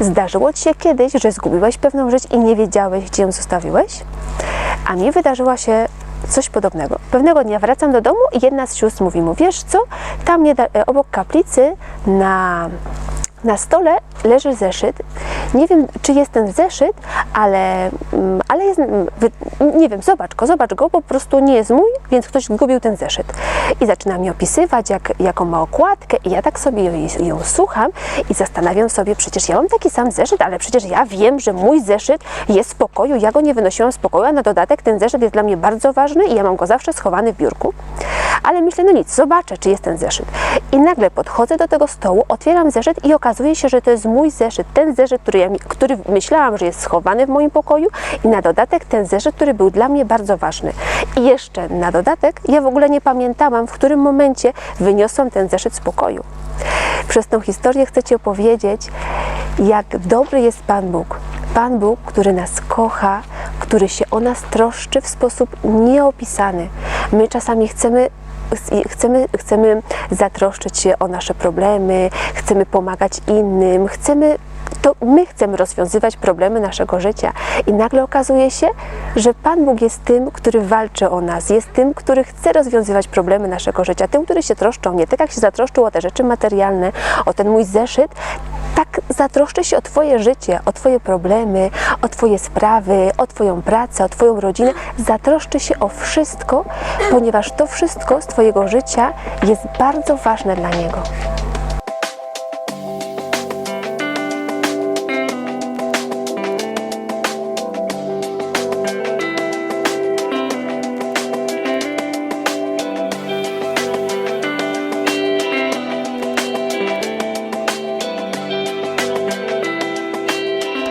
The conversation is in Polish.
Zdarzyło Ci się kiedyś, że zgubiłeś pewną rzecz i nie wiedziałeś, gdzie ją zostawiłeś? A mi wydarzyła się coś podobnego. Pewnego dnia wracam do domu i jedna z sióstr mówi mu, wiesz co, tam e, obok kaplicy na, na stole leży zeszyt. Nie wiem, czy jest ten zeszyt, ale, mm, ale jest, mm, nie wiem, zobacz go, zobacz go, po prostu nie jest mój, więc ktoś zgubił ten zeszyt. I zaczyna mi opisywać, jak, jaką ma okładkę i ja tak sobie ją, ją słucham i zastanawiam sobie, przecież ja mam taki sam zeszyt, ale przecież ja wiem, że mój zeszyt jest w pokoju, ja go nie wynosiłam z pokoju, a na dodatek ten zeszyt jest dla mnie bardzo ważny i ja mam go zawsze schowany w biurku. Ale myślę, no nic, zobaczę, czy jest ten zeszyt. I nagle podchodzę do tego stołu, otwieram zeszyt i okazuje się, że to jest mój zeszyt, ten zeszyt, który, ja, który myślałam, że jest schowany w moim pokoju i na dodatek ten zeszyt, który był dla mnie bardzo ważny. I jeszcze na dodatek ja w ogóle nie pamiętałam, w którym momencie wyniosłam ten zeszyt z pokoju. Przez tą historię chcę Ci opowiedzieć, jak dobry jest Pan Bóg. Pan Bóg, który nas kocha, który się o nas troszczy w sposób nieopisany. My czasami chcemy chcemy, chcemy zatroszczyć się o nasze problemy, chcemy pomagać innym, chcemy, to my chcemy rozwiązywać problemy naszego życia. I nagle okazuje się, że Pan Bóg jest tym, który walczy o nas, jest tym, który chce rozwiązywać problemy naszego życia, tym, który się troszczą, nie tak jak się zatroszczył o te rzeczy materialne, o ten mój zeszyt, zatroszczę się o Twoje życie, o Twoje problemy, o Twoje sprawy, o Twoją pracę, o Twoją rodzinę. Zatroszczę się o wszystko, ponieważ to wszystko z Twojego życia jest bardzo ważne dla Niego.